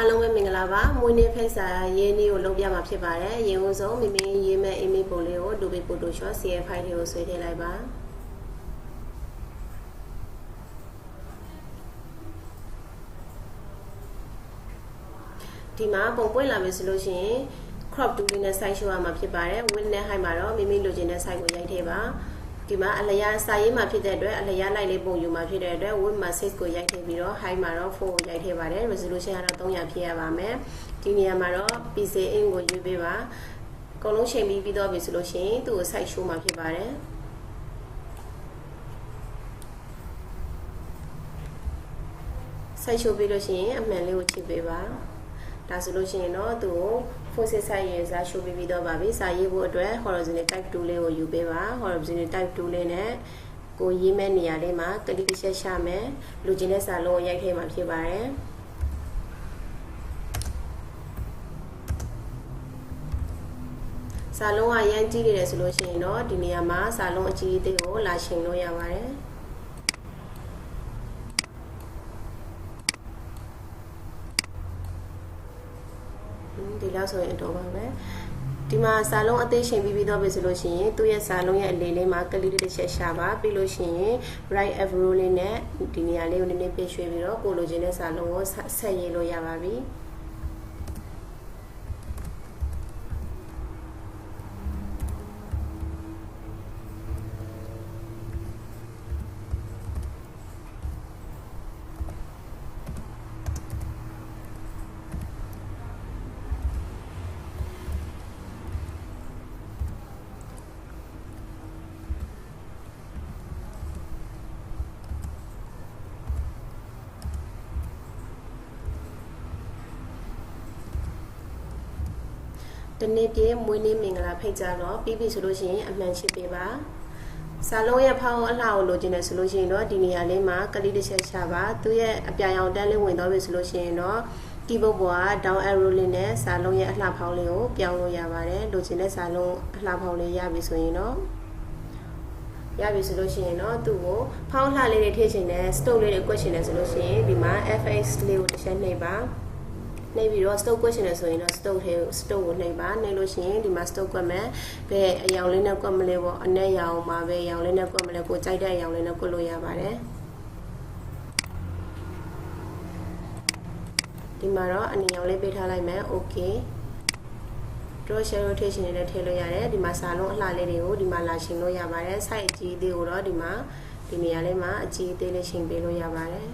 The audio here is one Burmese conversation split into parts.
အားလုံးပဲမင်္ဂလာပါမွေးနေ့ဖိတ်စာရေးနေ့ကိုလုပ်ပြမှာဖြစ်ပါတယ်ရင်ဦးဆုံးမိမိရေးမဲ့ email ပုံလေးကို Adobe Photoshop CF file တွေကိုဆွဲထည့်လိုက်ပါဒီမှာပုံပွင့်လာပြီဆိုလို့ရှိရင် crop tool လေးနဲ့ site show ရမှာဖြစ်ပါတယ် width နဲ့ height မှာတော့မိမိလိုချင်တဲ့ site ကိုရိုက်ထည့်ပါ ဒီမှာအလျားစာရေးမှာဖြစ်တဲ့အတွက်အလျားလိုက်လေးပုံယူမှာဖြစ်တဲ့အတွက် width မှာ6ကိုရိုက်ထည့်ပြီးတော့ height မှာတော့4ကိုရိုက်ထည့်ပါတယ် resolution ကတော့300ဖြစ်ရပါမယ်ဒီနေရာမှာတော့ PC in ကိုယူပေးပါအကုန်လုံးချိန်ပြီးပြီးတော့ပြီဆိုလို့ရှိရင်သူ့ကို site show မှာဖြစ်ပါတယ် site show ပြီးလို့ရှိရင်အမှန်လေးကိုချိန်ပေးပါဒါဆိုလို့ရှိရင်တော့သူ့ကို force site ရေးစား show ပြီးပြီးတော့ပါပြီစာရေးဖို့အတွက် horizontal type 2လေးကိုယူပေးပါ horizontal type 2လေးနဲ့ကိုရေးမဲ့နေရာလေးမှာကလစ်တစ်ချက်ရှာမယ်လူချင်းတဲ့စာလုံးကိုရိုက်ထည့်မှာဖြစ်ပါတယ်စာလုံးကရမ်းကြီးနေတယ်ဆိုလို့ရှိရင်တော့ဒီနေရာမှာစာလုံးအကြီးအသေးကိုလာချိန်လို့ရပါတယ် ဒီလောက်ဆိုရင်တော့ပါပဲဒီမှာစာလုံးအသေးချိန်ပြီးပြီးတော့ပြီဆိုလို့ရှိရင်သူ့ရဲ့စာလုံးရဲ့အလေးလေးမှာကလစ်တစ်ချက်ရှာပါပြီးလို့ရှိရင် right arrow လေးနဲ့ဒီနေရာလေးကိုနည်းနည်းပြည့်ရွှေ့ပြီးတော့ကိုလိုချင်တဲ့စာလုံးကိုဆက်ရေးလို့ရပါပြီ တနေ့ပြည့်မွေးနေ့မင်္ဂလာဖိတ်ကြတော့ပြီးပြီဆိုလို့ရှိရင်အမှန်ရှိပေးပါစာလုံးရဲ့ဖောင်းအလှကိုလိုချင်တယ်ဆိုလို့ရှိရင်တော့ဒီနေရာလေးမှာကလေးတစ်ချက်ချပါသူရဲ့အပြာရောင်တန်းလေးဝင်တော့ပြီဆိုလို့ရှိရင်တော့တီးပုတ်ပေါ်က down arrow လေးနဲ့စာလုံးရဲ့အလှဖောင်းလေးကိုပြောင်းလို့ရပါတယ်လိုချင်တဲ့စာလုံးအလှဖောင်းလေးရပြီဆိုရင်တော့ရပြီဆိုလို့ရှိရင်တော့သူ့ကိုဖောင်းလှလေးတွေထည့်ချင်တယ် stroke လေးတွေကွက်ချင်တယ်ဆိုလို့ရှိရင်ဒီမှာ fx လေးကိုတစ်ချက်နှိပ်ပါ နှိပ်ပြီးတော့ stock question နဲ့ဆိုရင်တော့ stock ထဲ stock ကိုနှိပ်ပါနှိပ်လို့ရှိရင်ဒီမှာ stock ကွက်မယ်ဘယ်အယောင်လေးနဲ့ကွက်မလဲပေါ့အနက်ရောင်မှာပဲအယောင်လေးနဲ့ကွက်မလဲကိုကြိုက်တဲ့အယောင်လေးနဲ့ကွက်လို့ရပါတယ်ဒီမှာတော့အနီရောင်လေးပေးထားလိုက်မယ် okay draw share rotation နဲ့ထည့်လို့ရတယ်ဒီမှာစာလုံးအလှလေးတွေကိုဒီမှာလာရှင်လို့ရပါတယ် site အကြီးသေးကိုတော့ဒီမှာဒီနေရာလေးမှာအကြီးသေးလေးရှင်ပေးလို့ရပါတယ်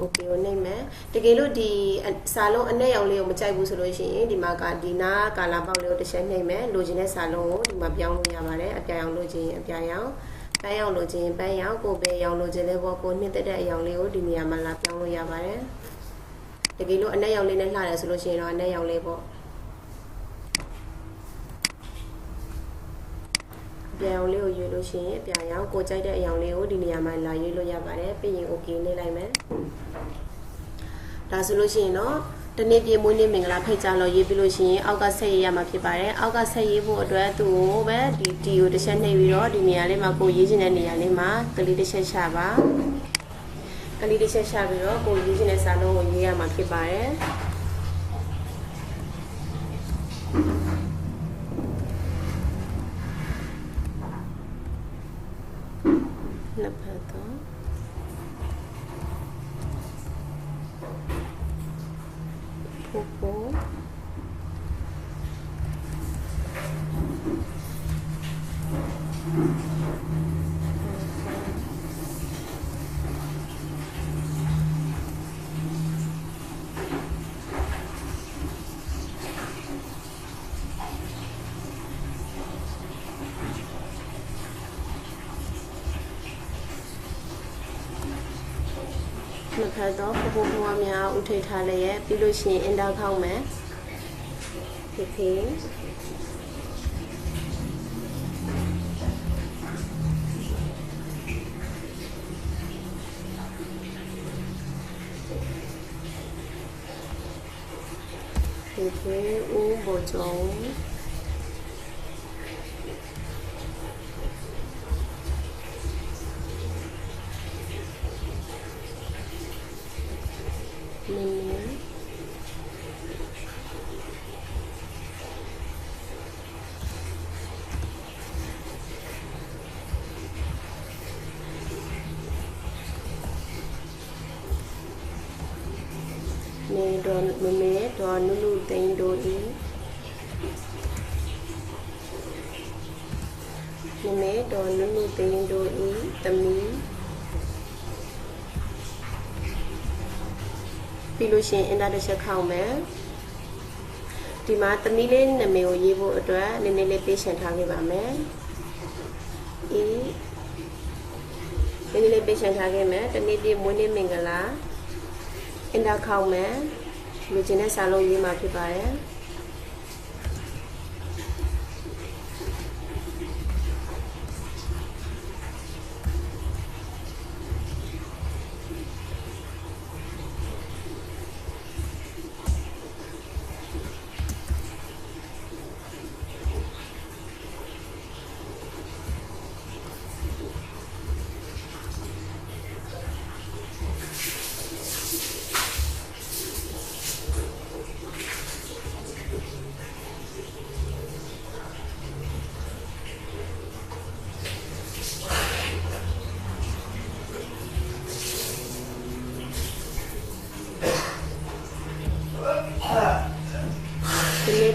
okay ကိုနှိမ့်မယ်တကယ်လို့ဒီစာလုံးအနက်ရောင်လေးကိုမကြိုက်ဘူးဆိုလို့ရှိရင်ဒီမှာကဒီနာကာလာပေါက်လေးကိုတစ်ချက်နှိမ့်မယ်လိုချင်တဲ့စာလုံးကိုဒီမှာပြောင်းလို့ရပါတယ်အပြာရောင်လိုချင်ရင်အပြာရောင်ပန်းရောင်လိုချင်ရင်ပန်းရောင်ကိုပဲရောင်လိုချင်တဲ့ဘောကိုနှစ်သက်တဲ့အရောင်လေးကိုဒီနေရာမှာလာပြောင်းလို့ရပါတယ်တကယ်လို့အနက်ရောင်လေးနဲ့လှတယ်ဆိုလို့ရှိရင်တော့အနက်ရောင်လေးပေါ့ အပြာရောင်လေးကိုရွေးလို့ရှိရင်အပြာရောင်ကိုကြိုက်တဲ့အရောင်လေးကိုဒီနေရာမှာလာရွေးလို့ရပါတယ်ပြီးရင် okay နှိပ်လိုက်မယ်ဒါဆိုလို့ရှိရင်တော့တနေ့ပြည့်မွေးနေ့မင်္ဂလာဖိတ်ကြားလို့ရေးပြီးလို့ရှိရင်အောက်ကဆက်ရေးရမှာဖြစ်ပါတယ်အောက်ကဆက်ရေးဖို့အတွက်သူ့ကိုပဲဒီတီကိုတစ်ချက်နှိပ်ပြီးတော့ဒီနေရာလေးမှာကိုရေးချင်တဲ့နေရာလေးမှာကလေးတစ်ချက်ချပါကလေးတစ်ချက်ချပြီးတော့ကိုရေးချင်တဲ့စာလုံးကိုရေးရမှာဖြစ်ပါတယ် နှစ်ဖက်တော့ပို့ပို့ပွားများဥထိတ်ထားလည်းရဲ့ပြီးလို့ရှိရင်အင်တာခေါက်မယ်ဖေဖေဖေဖေဦးဘိုကျုံ နေတော်မမေတော်နုနုသိန်းတို့ဤမမေတော်နုနုသိန်းတို့ဤသမီးပြီးလို့ရှိရင်အင်တာတစ်ချက်ခောက်မယ်ဒီမှာသမီးလေးနာမည်ကိုရေးဖို့အတွက်နည်းနည်းလေးပေးရှင်ထားခဲ့ပါမယ်ဤနည်းနည်းလေးပေးရှင်ထားခဲ့မယ်တနေ့ပြည့်မွေးနေ့မင်္ဂလာ အင်တာခေါက်မယ်လူချင်းတဲ့စာလုံးရေးမှာဖြစ်ပါတယ်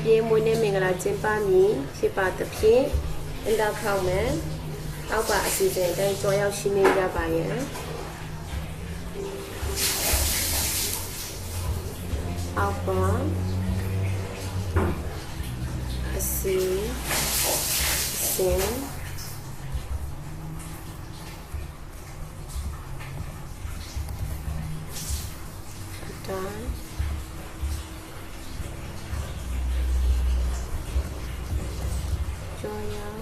ပြေးမွေးနေ့မင်္ဂလာကျင်းပမည်ဖြစ်ပါသဖြင့်အင်တာခေါက်မယ်အောက်ပါအစီအစဉ်အတိုင်းကြောရောက်ရှင်းနေကြပါရဲ့အောက်ပါအစီအစဉ်အတိုင်း ကြောရောက်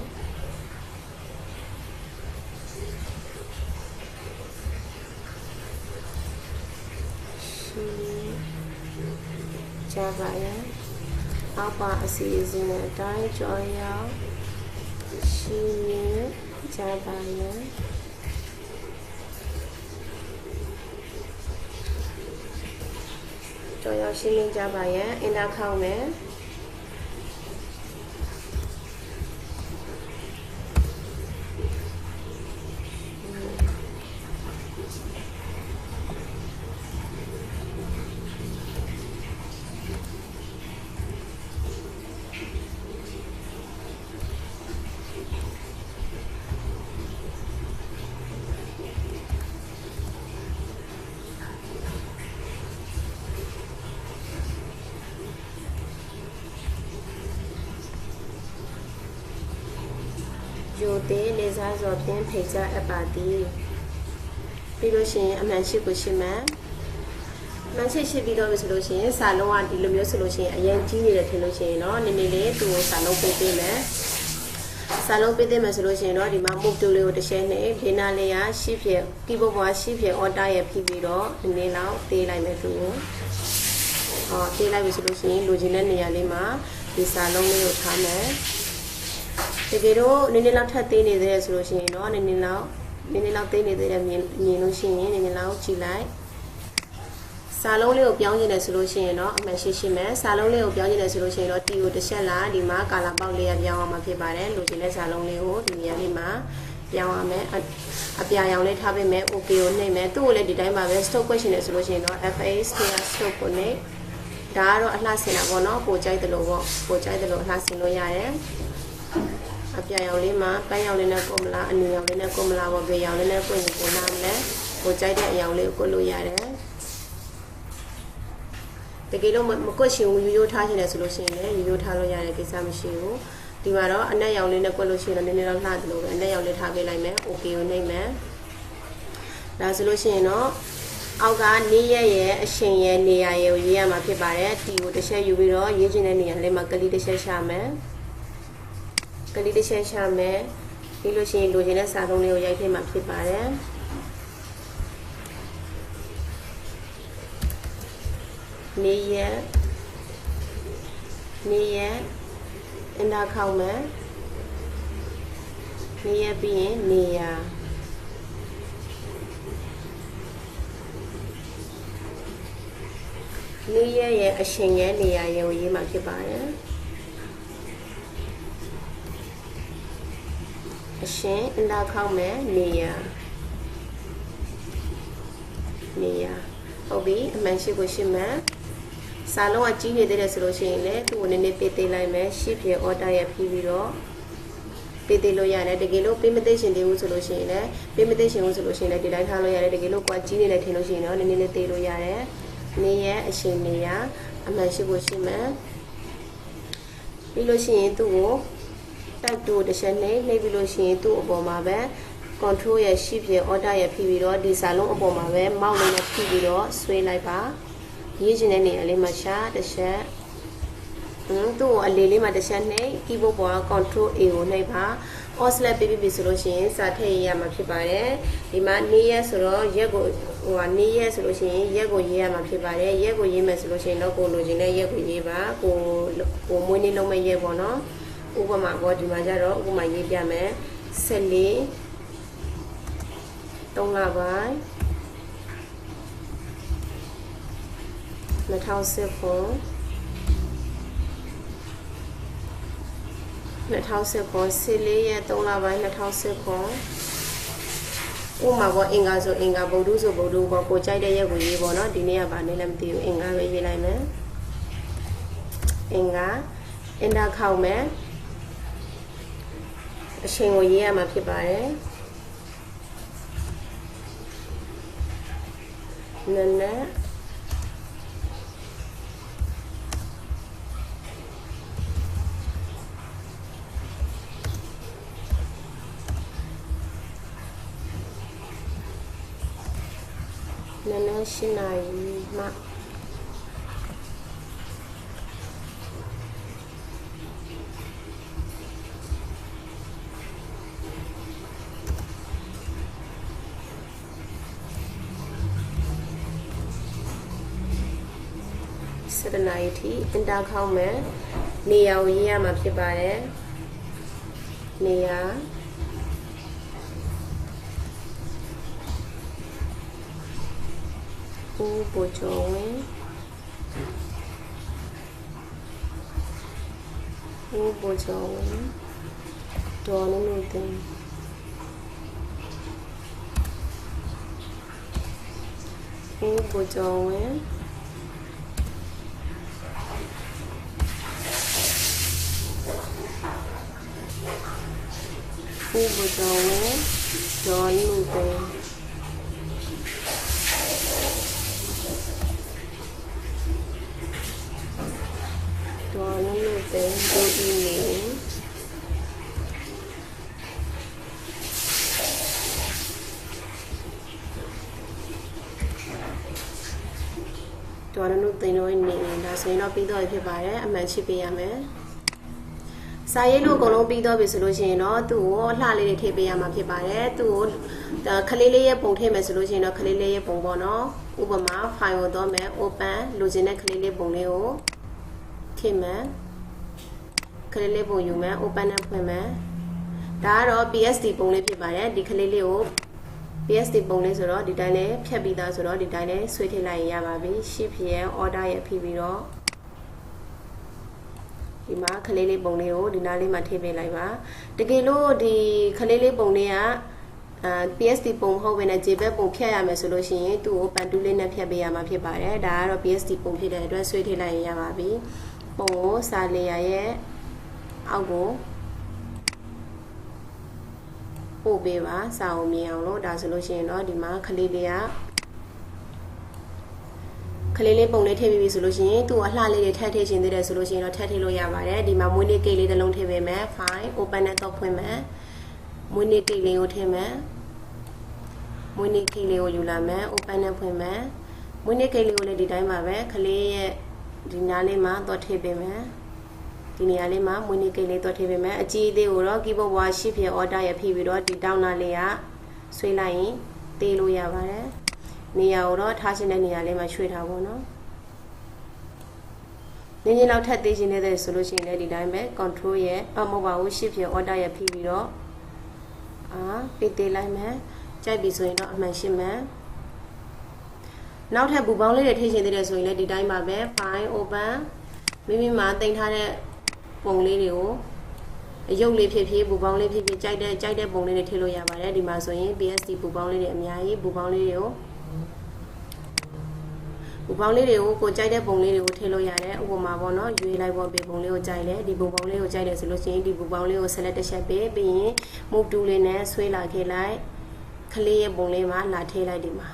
ရှိကြပါရဲ့အပအစီအစဉ်နဲ့အတိုင်းကြောရောက်ရှိကြပါရဲ့ကြောရောက်ရှင်းလင်းကြပါရဲ့အင်တာခေါက်မယ် ယိုသေးနေစားစောဖြင့်ဖိတ်ကြားအပ်ပါသည်ပြီးလို့ရှိရင်အမှန်ရှိကိုရှိမှန်အမှန်ရှိရှိပြီးတော့ဆိုလို့ရှိရင်စာလုံးကဒီလိုမျိုးဆိုလို့ရှိရင်အရင်ကြီးနေတယ်ထင်လို့ရှိရင်တော့နည်းနည်းလေးသူ့ကိုစာလုံးပေးပေးမယ်စာလုံးပေးသေးမယ်ဆိုလို့ရှိရင်တော့ဒီမှာ move tool လေးကိုတစ်ချက်နဲ့ဘေးနာလေးကရှိဖြစ် keyboard ပေါ်ကရှိဖြစ် order ရဲ့ဖြီးပြီးတော့နည်းနည်းလောက်သေးလိုက်မယ်သူ့ကိုဟောသေးလိုက်ပြီဆိုလို့ရှိရင်လိုချင်တဲ့နေရာလေးမှာဒီစာလုံးလေးကိုထားမယ် တကယ်တော့နည်းနည်းလောက်ထပ်သေးနေသေးတယ်ဆိုလို့ရှိရင်တော့နည်းနည်းလောက်နည်းနည်းလောက်သေးနေသေးတယ်မြင်မြင်လို့ရှိရင်နည်းနည်းလောက်ကြည့်လိုက်စာလုံးလေးကိုပြောင်းကျင်တယ်ဆိုလို့ရှိရင်တော့အမှန်ရှိရှိမယ်စာလုံးလေးကိုပြောင်းကျင်တယ်ဆိုလို့ရှိရင်တော့တီကိုတစ်ချက်လာဒီမှာကာလာပေါက်လေးရပြောင်းအောင်မှာဖြစ်ပါတယ်လိုချင်တဲ့စာလုံးလေးကိုဒီနေရာလေးမှာပြောင်းရမယ်အအပြာရောင်လေးထားပေးမယ် okay ကိုနှိပ်မယ်သူ့ကိုလည်းဒီတိုင်းပါပဲ stop question နဲ့ဆိုလို့ရှိရင်တော့ fa sphere stop ကိုနှိပ်ဒါကတော့အလှဆင်တာပေါ့နော်ပိုကြိုက်တယ်လို့ပေါ့ပိုကြိုက်တယ်လို့အလှဆင်လို့ရတယ် အပြာရောင်လေးမှာပန်းရောင်လေးနဲ့ကိုမလားအနီရောင်လေးနဲ့ကိုမလားပေါ့ဘေးရောင်လေးနဲ့ကိုရင်ကိုနားမလဲကိုကြိုက်တဲ့အရောင်လေးကိုကိုလို့ရတယ်တကယ်လို့မကွက်ရှင်ဘူးရိုးရိုးထားရှင်တယ်ဆိုလို့ရှိရင်လည်းရိုးရိုးထားလို့ရတဲ့ကိစ္စမရှိဘူးဒီမှာတော့အနက်ရောင်လေးနဲ့ကွက်လို့ရှိရင်တော့နည်းနည်းတော့လှတယ်လို့ပဲအနက်ရောင်လေးထားပေးလိုက်မယ် okay ကိုနှိပ်မယ်ဒါဆိုလို့ရှိရင်တော့အောက်ကနေရက်ရဲ့အရှင်ရဲ့နေရာရဲ့ကိုရေးရမှာဖြစ်ပါတယ်တီကိုတစ်ချက်ယူပြီးတော့ရေးချင်တဲ့နေရာလေးမှာကလေးတစ်ချက်ရှာမယ် ကလေးတစ်ချက်ရှာမယ်ပြီးလို့ရှိရင်လိုချင်တဲ့စာလုံးလေးကိုရိုက်ထည့်မှာဖြစ်ပါတယ်နေရက်နေရက်အင်တာခေါက်မယ်နေရက်ပြီးရင်နေရာနေ့ရက်ရဲ့အချိန်ရဲ့နေရာရဲ့ကိုရေးမှာဖြစ်ပါတယ် ရှင်အလာခောက်မယ်နေရာနေရာဟုတ်ပြီအမှန်ရှိကိုရှိမှန်စာလုံးကကြီးနေသေးတယ်ဆိုလို့ရှိရင်လည်းသူ့ကိုနည်းနည်းပေးသေးလိုက်မယ်ရှစ်ပြေ order ရပြီးပြီးတော့ပေးသေးလို့ရတယ်တကယ်လို့ပေးမသိရှင်သေးဘူးဆိုလို့ရှိရင်လည်းပေးမသိရှင်ဘူးဆိုလို့ရှိရင်လည်းဒီတိုင်းထားလို့ရတယ်တကယ်လို့ကွာကြီးနေတယ်ထင်လို့ရှိရင်တော့နည်းနည်းလေးသေးလို့ရတယ်နေရအချိန်နေရအမှန်ရှိကိုရှိမှန်ပြီးလို့ရှိရင်သူ့ကို တိုက်တူတစ်ချက်နဲ့နှိပ်ပြီးလို့ရှိရင်သူ့အပေါ်မှာပဲ control ရဲ့ shift ရဲ့ order ရဲ့ဖိပြီးတော့ဒီစာလုံးအပေါ်မှာပဲမောက်လေးနဲ့ဖိပြီးတော့ဆွဲလိုက်ပါရေးချင်တဲ့နေရာလေးမှာရှာတစ်ချက်ဟင်းသူ့ကိုအလေးလေးမှာတစ်ချက်နှိပ် keyboard ပေါ်က control A ကိုနှိပ်ပါ oscillate ပြပြပြဆိုလို့ရှိရင်စာထည့်ရရမှာဖြစ်ပါတယ်ဒီမှာနေ့ရက်ဆိုတော့ရက်ကိုဟိုဟာနေ့ရက်ဆိုလို့ရှိရင်ရက်ကိုရေးရမှာဖြစ်ပါတယ်ရက်ကိုရေးမယ်ဆိုလို့ရှိရင်တော့ကိုလိုချင်တဲ့ရက်ကိုရေးပါကိုကိုမွေးနေ့လုံးမဲ့ရက်ပေါ့နော် ဥပမာပေါ့ဒီမှာကျတော့ဥပမာရေးပြမယ်14 3လပိုင်း2010ခု2010ခု14ရက်3လပိုင်း2010ခုဥမာပေါ့အင်္ဂါဆိုအင်္ဂါဗုဒ္ဓဆိုဗုဒ္ဓပေါ့ကိုကြိုက်တဲ့ရက်ကိုရေးပေါ့နော်ဒီနေ့ကဗာနေလည်းမသိဘူးအင်္ဂါပဲရေးလိုက်မယ်အင်္ဂါအင်တာခောက်မယ် အချိန်ကိုရေးရမှာဖြစ်ပါတယ်နည်းနည်းနည်းနည်းရှင်းနိုင်မှ 7နာရီထိအင်တာခေါက်မယ်နေရာကိုရေးရမှာဖြစ်ပါတယ်နေရာဦးပူချုံဝင်ဦးပူချုံဝင်ဒေါ်နုနုတင်ဦးပူချုံဝင် khu vực đầu rồi lưu tiền rồi nó lưu tiền tôi đi nghỉ rồi nó lưu tiền rồi nghỉ là sẽ nó biết rồi thì phải đấy anh bạn chỉ biết em စာရေးလို့အကုန်လုံးပြီးတော့ပြီဆိုလို့ရှိရင်တော့သူ့ကိုလှလေးတွေထည့်ပေးရမှာဖြစ်ပါတယ်သူ့ကိုခလေးလေးရဲ့ပုံထည့်မယ်ဆိုလို့ရှိရင်တော့ခလေးလေးရဲ့ပုံပေါ့နော်ဥပမာ file ကိုတော့မယ် open လိုချင်တဲ့ခလေးလေးပုံလေးကိုထည့်မယ်ခလေးလေးပုံယူမယ် open နဲ့ဖွင့်မယ်ဒါကတော့ PSD ပုံလေးဖြစ်ပါတယ်ဒီခလေးလေးကို PSD ပုံလေးဆိုတော့ဒီတိုင်းလေးဖြတ်ပြီးသားဆိုတော့ဒီတိုင်းလေးဆွဲထည့်လိုက်ရင်ရပါပြီ shift ရဲ့ order ရဲ့ဖိပြီးတော့ ဒီမှာခလေးလေးပုံလေးကိုဒီနားလေးမှာထည့်ပေးလိုက်ပါတကယ်လို့ဒီခလေးလေးပုံလေးကအာ PSD ပုံမဟုတ်ဘဲနဲ့ JPEG ပုံဖြတ်ရမယ်ဆိုလို့ရှိရင်သူ့ကိုပန်တူးလေးနဲ့ဖြတ်ပေးရမှာဖြစ်ပါတယ်ဒါကတော့ PSD ပုံဖြစ်တဲ့အတွက်ဆွဲထည့်လိုက်ရင်ရပါပြီပုံကိုစာလေယာရဲ့အောက်ကိုပို့ပေးပါစာအုံမြင်အောင်လို့ဒါဆိုလို့ရှိရင်တော့ဒီမှာခလေးလေးက ခလေးလေးပုံလေးထည့်ပြီးပြီဆိုလို့ရှိရင်သူ့အလှလေးတွေထပ်ထည့်ခြင်းသေးတယ်ဆိုလို့ရှိရင်တော့ထပ်ထည့်လို့ရပါတယ်ဒီမှာမွေးနေ့ကိတ်လေးတစ်လုံးထည့်ပေးမယ် file open နဲ့တော့ဖွင့်မယ်မွေးနေ့ကိတ်လေးကိုထည့်မယ်မွေးနေ့ကိတ်လေးကိုယူလာမယ် open နဲ့ဖွင့်မယ်မွေးနေ့ကိတ်လေးကိုလည်းဒီတိုင်းပါပဲခလေးရဲ့ဒီနားလေးမှာတော့ထည့်ပေးမယ်ဒီနေရာလေးမှာမွေးနေ့ကိတ်လေးတော့ထည့်ပေးမယ်အကြီးအသေးကိုတော့ keyboard ဝါရှိဖြစ် order ရဖိပြီးတော့ဒီတောင်းနာလေးကဆွဲလိုက်ရင်တေးလို့ရပါတယ် နေရာကိုတော့ထားခြင်းတဲ့နေရာလေးမှာရွှေ့ထားပါတော့နင်းချင်းလောက်ထပ်သေးခြင်းတဲ့ဆိုလို့ရှိရင်လည်းဒီတိုင်းပဲ control ရဲ့အမဟုတ်ပါဘူး shift ရဲ့ order ရဲ့ဖိပြီးတော့အာပေးသေးလိုက်မယ်ကြိုက်ပြီဆိုရင်တော့အမှန်ရှင်းမယ်နောက်ထပ်ဘူပေါင်းလေးတွေထည့်ရှင်သေးတယ်ဆိုရင်လည်းဒီတိုင်းပါပဲ file open မိမိမှာတင်ထားတဲ့ပုံလေးတွေကိုအယုတ်လေးဖြစ်ဖြစ်ဘူပေါင်းလေးဖြစ်ဖြစ်ကြိုက်တဲ့ကြိုက်တဲ့ပုံလေးတွေထည့်လို့ရပါတယ်ဒီမှာဆိုရင် PSD ဘူပေါင်းလေးတွေအများကြီးဘူပေါင်းလေးတွေကို ဘူပေါင်းလေးတွေကိုကိုကြိုက်တဲ့ပုံလေးတွေကိုထည့်လို့ရတယ်ဥပမာပေါ့နော်ရွေးလိုက်ပေါ့ပေပုံလေးကိုကြိုက်တယ်ဒီဘူပေါင်းလေးကိုကြိုက်တယ်ဆိုလို့ရှိရင်ဒီဘူပေါင်းလေးကို select တစ်ချက်ပေးပြီးရင် move tool လေးနဲ့ဆွဲလာခဲ့လိုက်ခလေးရဲ့ပုံလေးမှာလာထည့်လိုက်ဒီမှာ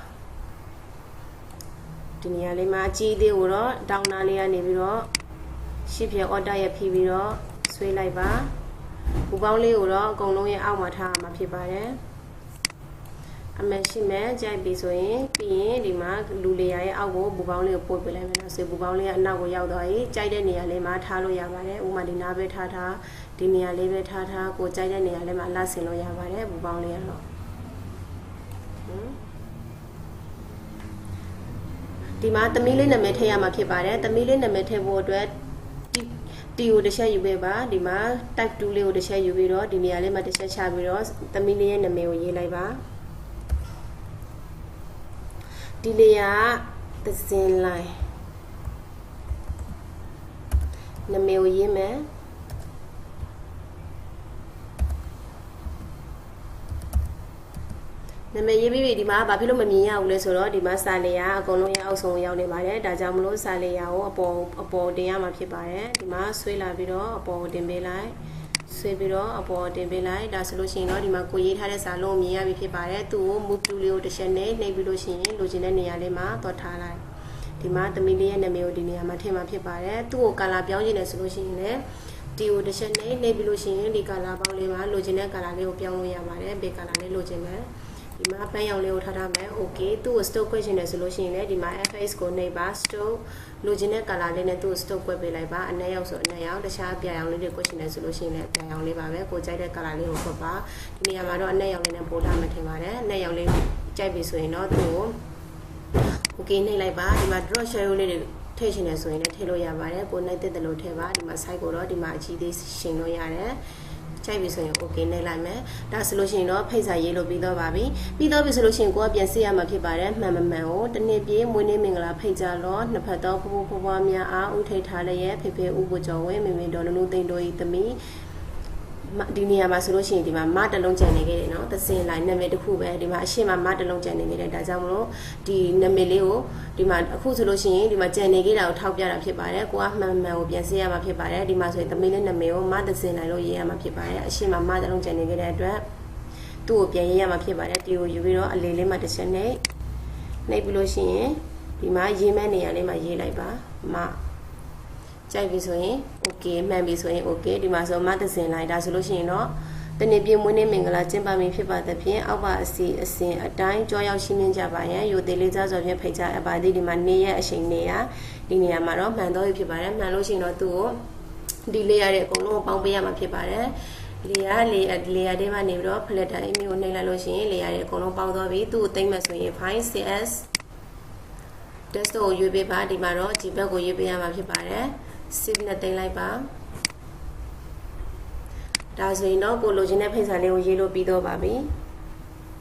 ဒီနေရာလေးမှာအကြီးသေးကိုတော့တောင်းနာလေးကနေပြီးတော့ရှစ်ပြ order ရဖြီးပြီးတော့ဆွဲလိုက်ပါဘူပေါင်းလေးကိုတော့အကုန်လုံးရဲ့အောက်မှာထားရမှာဖြစ်ပါတယ် အမေရှိမဲ့ကြိုက်ပြီဆိုရင်ပြီးရင်ဒီမှာလူလေယာရဲ့အောက်ကိုဘူပေါင်းလေးကိုပို့ပေးလိုက်မယ်နော်ဆိုဘူပေါင်းလေးကအနောက်ကိုရောက်သွားပြီကြိုက်တဲ့နေရာလေးမှာထားလို့ရပါတယ်ဥပမာဒီနားပဲထားထားဒီနေရာလေးပဲထားထားကိုကြိုက်တဲ့နေရာလေးမှာလှဆင်လို့ရပါတယ်ဘူပေါင်းလေးကတော့ဟမ်ဒီမှာသမီးလေးနာမည်ထည့်ရမှာဖြစ်ပါတယ်သမီးလေးနာမည်ထည့်ဖို့အတွက်တီကိုတစ်ချက်ယူပေးပါဒီမှာ type 2လေးကိုတစ်ချက်ယူပြီးတော့ဒီနေရာလေးမှာတစ်ချက်ချပြီးတော့သမီးလေးရဲ့နာမည်ကိုရေးလိုက်ပါ ဒီနေရာကသစင်လိုင်းနာမည်ကိုရေးမယ်နာမည်ရေးပြီးပြီဒီမှာဘာဖြစ်လို့မမြင်ရဘူးလဲဆိုတော့ဒီမှာစာလေယာအကုန်လုံးရအောက်ဆုံးရောက်နေပါတယ်ဒါကြောင့်မလို့စာလေယာကိုအပေါ်အပေါ်တင်ရမှာဖြစ်ပါတယ်ဒီမှာဆွဲလာပြီးတော့အပေါ်တင်ပေးလိုက် ဆွဲပြီးတော့အပေါ်တင်ပေးလိုက်ဒါဆိုလို့ရှိရင်တော့ဒီမှာကိုရေးထားတဲ့စာလုံးကိုမြင်ရပြီဖြစ်ပါတယ်သူ့ကို move to လေးကိုတစ်ချက်နဲ့နှိပ်ပြီးလို့ရှိရင်လိုချင်တဲ့နေရာလေးမှာသွားထားလိုက်ဒီမှာသမီးလေးရဲ့နာမည်ကိုဒီနေရာမှာထည့်မှာဖြစ်ပါတယ်သူ့ကို color ပြောင်းချင်တယ်ဆိုလို့ရှိရင်လည်းဒီကိုတစ်ချက်နဲ့နှိပ်ပြီးလို့ရှိရင်ဒီ color ပေါင်းလေးမှာလိုချင်တဲ့ color လေးကိုပြောင်းလို့ရပါတယ်ဘယ် color လေးလိုချင်မယ် ဒီမှာပန်းရောင်လေးကိုထားထားမယ် okay သူ့ကို stock ခွဲချင်တယ်ဆိုလို့ရှိရင်လည်းဒီမှာ fx ကိုနှိပ်ပါ stock လိုချင်တဲ့ color လေးနဲ့သူ့ကို stock ခွဲပေးလိုက်ပါအနက်ရောက်ဆိုအနက်ရောက်တခြားအပြာရောင်လေးတွေခွဲချင်တယ်ဆိုလို့ရှိရင်လည်းအပြာရောင်လေးပါပဲကိုကြိုက်တဲ့ color လေးကိုခွဲပါဒီနေရာမှာတော့အနက်ရောင်လေးနဲ့ပို့ထားမှထင်ပါတယ်အနက်ရောင်လေးကြိုက်ပြီဆိုရင်တော့သူ့ကို okay နှိပ်လိုက်ပါဒီမှာ draw shadow လေးတွေထည့်ချင်တယ်ဆိုရင်လည်းထည့်လို့ရပါတယ်ကိုနှိပ်တဲ့တလို့ထည့်ပါဒီမှာ site ကိုတော့ဒီမှာအကြီးသေးရှင်လို့ရတယ် ကြိုက်ပြီဆိုရင် okay နှိပ်လိုက်မယ်ဒါဆိုလို့ရှိရင်တော့ဖိတ်စာရေးလို့ပြီးတော့ပါပြီပြီးတော့ပြီဆိုလို့ရှိရင်ကိုကပြန်စစ်ရမှာဖြစ်ပါတယ်မှန်မမှန်ကိုတနေ့ပြေးမွေးနေ့မင်္ဂလာဖိတ်ကြလို့နှစ်ဖက်တော့ဖူဖူဖွားများအားဥထိတ်ထားလျက်ဖေဖေဥပကျော်ဝဲမေမေတော်နုနုသိန်းတို့ဤသမီး ဒီနေရာမှာဆိုလို့ရှိရင်ဒီမှာမတလုံးကြံနေခဲ့တယ်နော်သစင်လိုက်နာမည်တစ်ခုပဲဒီမှာအရှိမမတလုံးကြံနေခဲ့တယ်ဒါကြောင့်မလို့ဒီနာမည်လေးကိုဒီမှာအခုဆိုလို့ရှိရင်ဒီမှာကြံနေခဲ့တာကိုထောက်ပြတာဖြစ်ပါတယ်ကိုကမှန်မှန်ကိုပြန်စစ်ရမှာဖြစ်ပါတယ်ဒီမှာဆိုရင်သမီးလေးနာမည်ကိုမသစင်လိုက်လို့ရေးရမှာဖြစ်ပါတယ်အရှိမမတလုံးကြံနေခဲ့တဲ့အတွက်သူ့ကိုပြန်ရေးရမှာဖြစ်ပါတယ်ဒီကိုယူပြီးတော့အလေးလေးမှတစ်ချက်နဲ့နှိပ်ပြီးလို့ရှိရင်ဒီမှာရေးမဲ့နေရာလေးမှာရေးလိုက်ပါမ ကြိုက်ပြီဆိုရင် okay မှန်ပြီဆိုရင် okay ဒီမှာဆိုမသစင်လိုက်ဒါဆိုလို့ရှိရင်တော့တနေ့ပြည့်မွေးနေ့မင်္ဂလာကျင်းပမည်ဖြစ်ပါသဖြင့်အောက်ပါအစီအစဉ်အတိုင်းကြောရောက်ရှင်းလင်းကြပါရန်ရိုသေလေးစားစွာဖြင့်ဖိတ်ကြားအပ်ပါသည်ဒီမှာနေရအချိန်နေရဒီနေရာမှာတော့မှန်တော့ဖြစ်ပါတယ်မှန်လို့ရှိရင်တော့သူ့ကိုဒီလေးရတဲ့အကုန်လုံးကိုပေါင်းပေးရမှာဖြစ်ပါတယ်လေယာလေလေယာတွေမှာနေပြီးတော့ flatter image ကိုနှိပ်လိုက်လို့ရှိရင်လေယာတွေအကုန်လုံးပေါင်းသွားပြီသူ့ကိုသိမ့်မှဆိုရင် file cs desktop ကိုရွေးပေးပါဒီမှာတော့ဒီဘက်ကိုရွေးပေးရမှာဖြစ်ပါတယ် save နဲ့တင်လိုက်ပါဒါဆိုရင်တော့ကိုလိုချင်တဲ့ဖိတ်စာလေးကိုရေးလို့ပြီးတော့ပါပြီ။